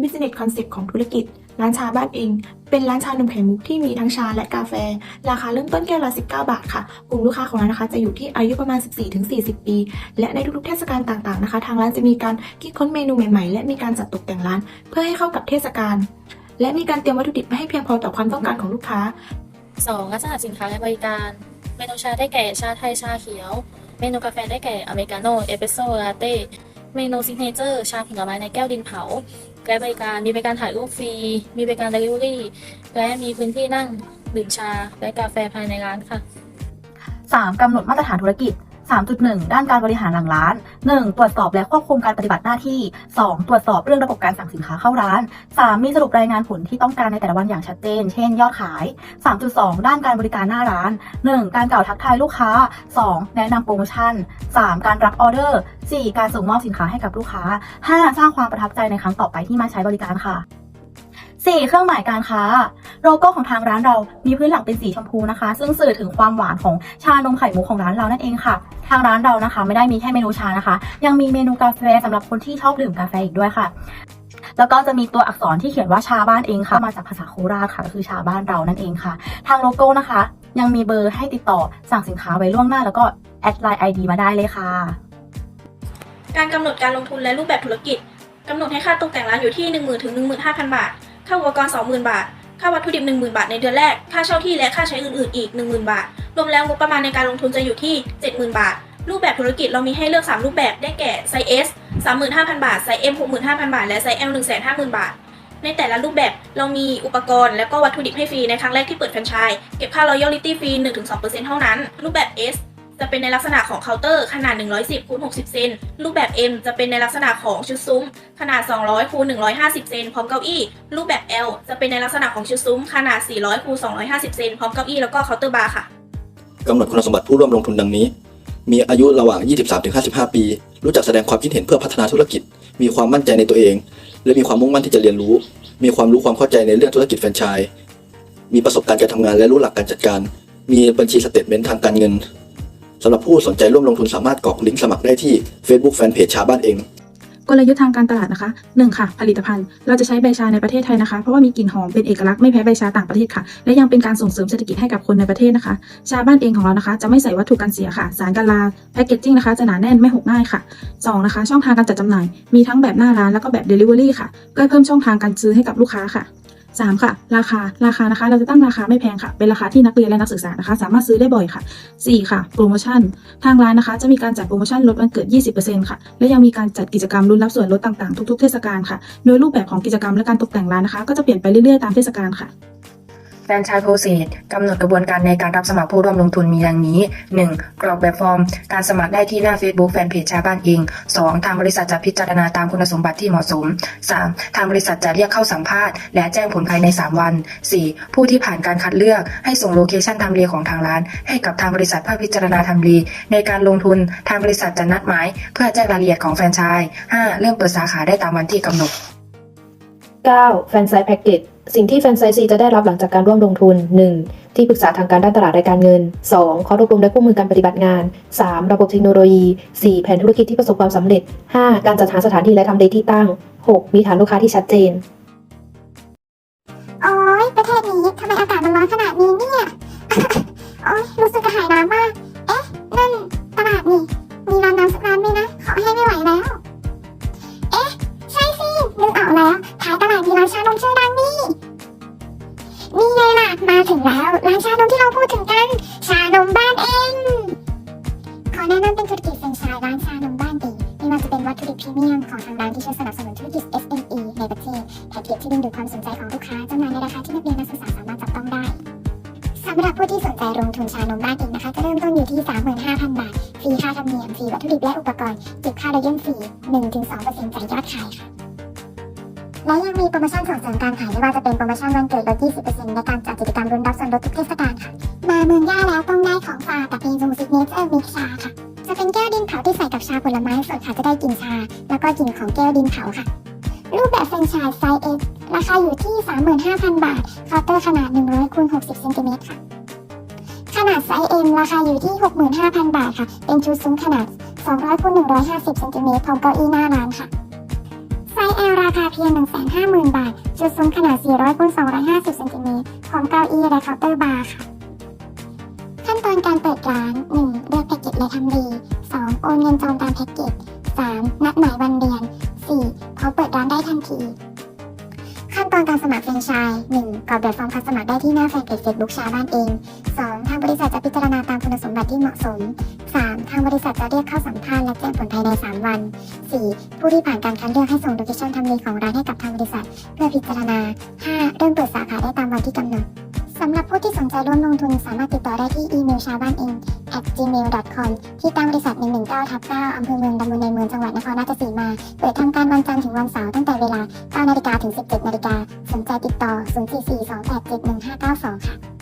Business Concept ของธุรกิจ ร้านชาบ้านเอง เป็นร้านชานมไข่มุกที่มีทั้งชาและกาแฟ ราคาเริ่มต้นแก้วละ 19 บาทค่ะ กลุ่มลูกค้าของเรานะคะจะอยู่ที่อายุประมาณ 14-40 ปี และในทุกๆเทศกาลต่างๆนะคะ ทางร้านจะมีการคิดค้นเมนูใหม่ๆ และมีการจัดตกแต่งร้าน เพื่อให้เข้ากับเทศกาลและมีการเตรียมวัตถุดิบมาให้เพียงพอต่อความต้องการของลูกค้า 2. ลักษณะสินค้าและบริการ เมนูชาได้แก่ชาไทยชาเขียว เมนูกาแฟได้แก่อเมริกาโน่เอสเปรสโซ่ลาเต้เมนูซิกเนเจอร์ชาผลไม้ในแก้วดินเผา แกบริการมีบริการถ่ายรูปฟรี มีบริการเดลิเวอรี่และมีพื้นที่นั่งดื่มชา และกาแฟภายในร้านค่ะ 3. กำหนดมาตรฐานธุรกิจ 3.1 ด้านการบริหารหลังร้าน 1. ตรวจสอบและควบคุมการปฏิบัติหน้าที่ 2. ตรวจสอบเรื่องระบบการสั่งสินค้าเข้าร้าน 3. มีสรุปรายงานผลที่ต้องการในแต่ละวันอย่างชัดเจน เช่น ยอดขาย 3.2 ด้านการบริการหน้าร้าน 1. การกล่าวทักทายลูกค้า 2. แนะนำโปรโมชั่น 3. การรับออเดอร์ 4. การส่งมอบสินค้าให้กับลูกค้า 5. สร้างความประทับใจในครั้งต่อไปที่มาใช้บริการค่ะ 4. เครื่องหมายการค้า โลโก้ของทางร้านเรามีพื้นหลังเป็นสีชมพูนะคะ ซึ่งสื่อถึงความหวานของชานมไข่มุกของร้านเรานั่นเองค่ะ ทางร้านเรานะคะ ไม่ได้มีแค่เมนูชานะคะ ยังมีเมนูกาแฟสำหรับคนที่ชอบดื่มกาแฟอีกด้วยค่ะ แล้วก็จะมีตัวอักษรที่เขียนว่าชาบ้านเองค่ะ มาจากภาษาโคราชค่ะก็คือชาบ้านเรานั่นเองค่ะ ทางโลโก้นะคะ ยังมีเบอร์ให้ติดต่อสั่งสินค้าไว้ล่วงหน้า แล้วก็แอดไลน์ไอดีมาได้เลยค่ะ การกำหนดการลงทุนและรูปแบบธุรกิจกำหนดให้ค่าตกแต่งร้านอยู่ที่ 1 0,000ถึง15,000 บาท ค่าอุปกรณ์ 20,000 บาท ค่าวัตถุดิบ 10,000 บาทในเดือนแรก ค่าเช่าที่และค่าใช้อื่นๆ อีก 10,000 บาท รวมแล้วงบประมาณในการลงทุนจะอยู่ที่ 70,000 บาท รูปแบบธุรกิจเรามีให้เลือก 3 รูปแบบได้แก่ไซส์ S 35,000 บาท ไซส์ M 65,000 บาท และไซส์ L 150,000 บาท ในแต่ละรูปแบบเรามีอุปกรณ์และก็วัตถุดิบให้ฟรีในครั้งแรกที่เปิดแฟรนไชส์เก็บค่า royalty ฟรี 1-2%เท่านั้น รูปแบบ S จะเป็นในลักษณะของเคาน์เตอร์ขนาด 110คูณ60 เซน รูปแบบ M จะเป็นในลักษณะของชุดซุ้ม ขนาด 200คูณ150 เซนพร้อมเก้าอี้ รูปแบบ L จะเป็นในลักษณะของชุดซุ้ม ขนาด 400คูณ250 เซนพร้อมเก้าอี้แล้วก็เคาน์เตอร์บาร์ค่ะกำหนดคุณสมบัติผู้ร่วมลงทุนดังนี้ มีอายุระหว่าง 23-55 ปี รู้จักแสดงความคิดเห็นเพื่อพัฒนาธุรกิจ มีความมั่นใจในตัวเอง และมีความมุ่งมั่นที่จะเรียนรู้ มีความรู้ความเข้าใจในเรื่องธุรกิจแฟรนไชส์มีประสบการณ์การทำงานและรู้หลักการจัดการ มีบัญชีสเตทเมนต์ทางการเงิน สำหรับผู้สนใจร่วมลงทุนสามารถกรอกลิงก์สมัครได้ที่ Facebook Fanpage ชาบ้านเองกลยุทธ์ทางการตลาดนะคะ 1. ค่ะ ผลิตภัณฑ์ เราจะใช้ใบชาในประเทศไทยนะคะ เพราะว่ามีกลิ่นหอมเป็นเอกลักษณ์ไม่แพ้ใบชาต่างประเทศค่ะ และยังเป็นการส่งเสริมเศรษฐกิจให้กับคนในประเทศนะคะ ชาบ้านเองของเรานะคะ จะไม่ใส่วัตถุกันเสียค่ะ สารกันลาแพคเกจจิ้งนะคะ จะหนาแน่นไม่หกง่ายค่ะ 2. นะคะ ช่องทางการจัดจำหน่าย มีทั้งแบบหน้าร้านแล้วก็แบบ Delivery ค่ะเพื่อเพิ่มช่องทางการซื้อให้กับลูกค้าค่ะ 3. ค่ะ ราคาราคานะคะ เราจะตั้งราคาไม่แพงค่ะ เป็นราคาที่นักเรียนและนักศึกษานะคะ สามารถซื้อได้บ่อยค่ะ 4. ค่ะ โปรโมชั่น ทางร้านนะคะ จะมีการจัดโปรโมชั่นลดวันเกิด 20%ค่ะ และยังมีการจัดกิจกรรมรุ่นรับส่วนลดต่างๆ ทุกๆ เทศกาลค่ะ โดยรูปแบบของกิจกรรมและการตกแต่งร้านนะคะ ก็จะเปลี่ยนไปเรื่อยๆ ตามเทศกาลค่ะ แฟรนไชส์โปรเซสกำหนดกระบวนการในการรับสมัครผู้ร่วมลงทุนมีดังนี้ 1. กรอกแบบฟอร์ม การสมัครได้ที่หน้า Facebook แฟนเพจชาวบ้านเอง 2. ทางบริษัทจะพิจารณาตามคุณสมบัติที่เหมาะสม 3. ทางบริษัทจะเรียกเข้าสัมภาษณ์ และแจ้งผลภายใน 3 วัน 4. ผู้ที่ผ่านการคัดเลือกให้ส่งโลเคชันทำเลของทางร้าน ให้กับทางบริษัทเพื่อพิจารณาทำเลในการลงทุนทางบริษัทจะนัดหมาย เพื่อแจ้งรายละเอียดของแฟรนไชส์ 5. เริ่มเปิดสาขาได้ตามวันที่กำหนด 9. แฟนไซต์แพ็กเกจ สิ่งที่แฟนไซซีจะได้รับหลังจากการร่วมลงทุน 1. ที่ปรึกษาทางการด้านตลาดรายการเงิน 2. ข้อรวบรวมและคู่มือการปฏิบัติงาน 3. ระบบเทคโนโลยี 4. แผนธุรกิจที่ประสบความสำเร็จ 5. การจัดหาสถานที่และทำเลที่ตั้ง 6. มีฐานลูกค้าที่ชัดเจน โอ๊ยประเทศนี้ทำไมอากาศมันร้อนขนาดนี้เนี่ย ชานมที่เราพูดถึงกัน ชานมบ้านเอง ขอแนะนำเป็นธุรกิจแฟรนไชส์ร้านชานมบ้านดีไม่ว่าจะเป็นวัตถุดิบพรีเมียมของทางร้านที่ช่วยสนับสนุนธุรกิจ SME ในประเทศแพ็กเกจที่ดึงดูดความสนใจของลูกค้าจำหน่ายในราคาที่นักเรียนนักศึกษาสามารถจับต้องได้สำหรับผู้ที่สนใจลงทุนชานมบ้านเองนะคะ จะเริ่มต้นอยู่ที่ 35,000 บาท ฟรีค่าธรรมเนียม ฟรีวัตถุดิบและอุปกรณ์เก็บค่าเรเยนฟรี1-2%จากยอดขายค่ะ และยังมีโปรโมชั่นส่งเสริมการขายไม่ว่าจะเป็นโปรโมชั่นวันเกิดลด 20%ในการจัดกิจกรรมรุ่นรับส่วนลดทุกเทศกาลค่ะ มาเมืองย่าแล้วต้องได้ของฝากกับเมนูซิกเนเจอร์มิกชาค่ะ จะเป็นแก้วดินเผาที่ใส่กับชาผลไม้สดค่ะจะได้กลิ่นชา แล้วก็กลิ่นของแก้วดินเผาค่ะ รูปแบบแฟรนไชส์ไซส์ S ราคาอยู่ที่ 35,000 บาท เคาน์เตอร์ขนาด 100คูณ60เซนติเมตรค่ะ ขนาดไซส์ M ราคาอยู่ที่ 65,000 บาทค่ะ เป็นชุดซุ้มขนาด 200คูณ150เซนติเมตรพร้อมเก้าอี้หน้าร้านค่ะ AL ราคาเพียง 150,000 บาท จุดซุ้มขนาด 400คูณ250เซนติเมตรพร้อมเก้าอี้และเคาน์เตอร์บาร์ค่ะ ขั้นตอนการเปิดร้าน 1. เลือกแพ็กเกจและทำดี 2. โอนเงินจองตามแพ็กเกจ 3. นัดหมายวันเดียน 4. เขาเปิดร้านได้ทันที ตอนการสมัครแฟรนไชส์ 1. กรอกแบบฟอร์มคัดสมัครได้ที่หน้าแฟนเพจ Facebook ชาบ้านเอง 2. ทางบริษัทจะพิจารณาตามคุณสมบัติที่เหมาะสม 3. ทางบริษัทจะเรียกเข้าสัมภาษณ์และแจ้งผลภายใน 3 วัน 4. ผู้ที่ผ่านการคัดเลือกให้ส่งโลเคชั่นทำเลของร้านให้กับทางบริษัท เพื่อพิจารณา 5. เริ่มเปิดสาขาได้ตามวันที่กำหนดสำหรับผู้ที่สนใจร่วมลงทุนสามารถติดต่อได้ที่อีเมลชาบ้านเอง at gmail.com ที่ตั้งบริษัท 119ทับ9อำเภอเมืองตำบลในเมืองจังหวัดนครราชสีมา เปิดทำการวันจันทร์ถึงวันเสาร์ตั้งแต่เวลา 9 นาฬิกาถึง 17 นาฬิกา สนใจติดต่อ 044 287 1592 ค่ะ